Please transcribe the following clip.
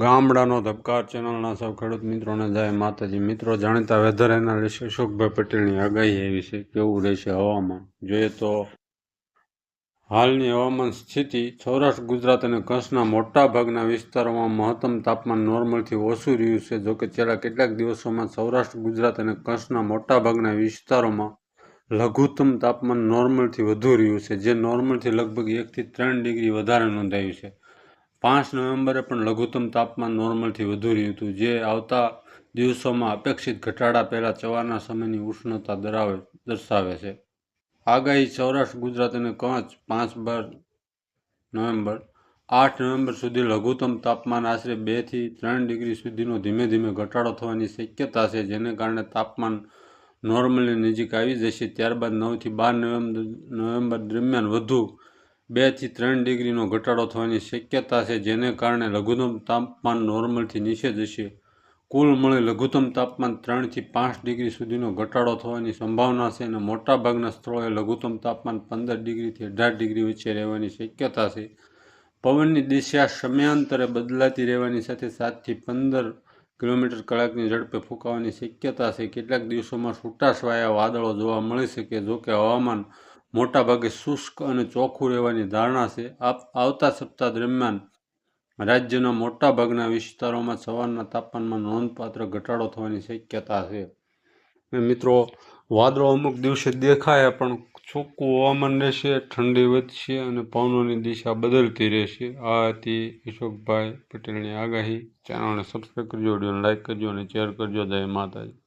ગામડાનો ધબકાર ચેનલના સૌ ખેડૂત મિત્રોને જય માતાજી. મિત્રો, જાણીતા વેધર એનાલિસ્ટ અશોકભાઈ પટેલની આગાહી એવી છે, કેવું રહેશે હવામાન? જોઈએ તો હાલની હવામાન સ્થિતિ સૌરાષ્ટ્ર, ગુજરાત અને કચ્છના મોટા ભાગના વિસ્તારોમાં મહત્તમ તાપમાન નોર્મલથી ઓછું રહ્યું છે, જોકે છેલ્લા કેટલાક દિવસોમાં સૌરાષ્ટ્ર, ગુજરાત અને કચ્છના મોટા ભાગના વિસ્તારોમાં લઘુત્તમ તાપમાન નોર્મલથી વધુ રહ્યું છે, જે નોર્મલથી લગભગ એકથી ત્રણ ડિગ્રી વધારે નોંધાયું છે. પાંચ નવેમ્બરે પણ લઘુત્તમ તાપમાન નોર્મલથી વધુ રહ્યું હતું, જે આવતા દિવસોમાં અપેક્ષિત ઘટાડા પહેલાં સવારના સમયની ઉષ્ણતા ધરાવે દર્શાવે છે. આગાહી સૌરાષ્ટ્ર, ગુજરાત અને કચ્છ પાંચ બાર નવેમ્બર, આઠ નવેમ્બર સુધી લઘુત્તમ તાપમાન આશરે બેથી ત્રણ ડિગ્રી સુધીનો ધીમે ધીમે ઘટાડો થવાની શક્યતા છે, જેને કારણે તાપમાન નોર્મલની નજીક આવી જશે. ત્યારબાદ નવથી બાર નવેમ્બર નવેમ્બર દરમિયાન વધુ બેથી ત્રણ ડિગ્રીનો ઘટાડો થવાની શક્યતા છે, જેને કારણે લઘુત્તમ તાપમાન નોર્મલથી નીચે જશે. કુલ મળે લઘુત્તમ તાપમાન ત્રણથી પાંચ ડિગ્રી સુધીનો ઘટાડો થવાની સંભાવના છે અને મોટાભાગના સ્થળોએ લઘુત્તમ તાપમાન પંદર ડિગ્રીથી અઢાર ડિગ્રી વચ્ચે રહેવાની શક્યતા છે. પવનની દિશા સમયાંતરે બદલાતી રહેવાની સાથે સાતથી પંદર કિલોમીટર કલાકની ઝડપે ફૂંકાવાની શક્યતા છે. કેટલાક દિવસોમાં છૂટાછવાયા વાદળો જોવા મળી શકે, જોકે હવામાન મોટાભાગે શુષ્ક અને ચોખ્ખું રહેવાની ધારણા છે. આવતા સપ્તાહ દરમિયાન રાજ્યના મોટાભાગના વિસ્તારોમાં સવારના તાપમાનમાં નોંધપાત્ર ઘટાડો થવાની શક્યતા છે. મિત્રો, વાદળો અમુક દિવસે દેખાય, પણ ચોખ્ખું હવામાન રહેશે, ઠંડી વધશે અને પવનોની દિશા બદલતી રહેશે. આ હતી અશોકભાઈ પટેલની આગાહી. ચેનલને સબસ્ક્રાઈબ કરજો, વિડીયોને લાઇક કરજો અને શેર કરજો. જય માતાજી.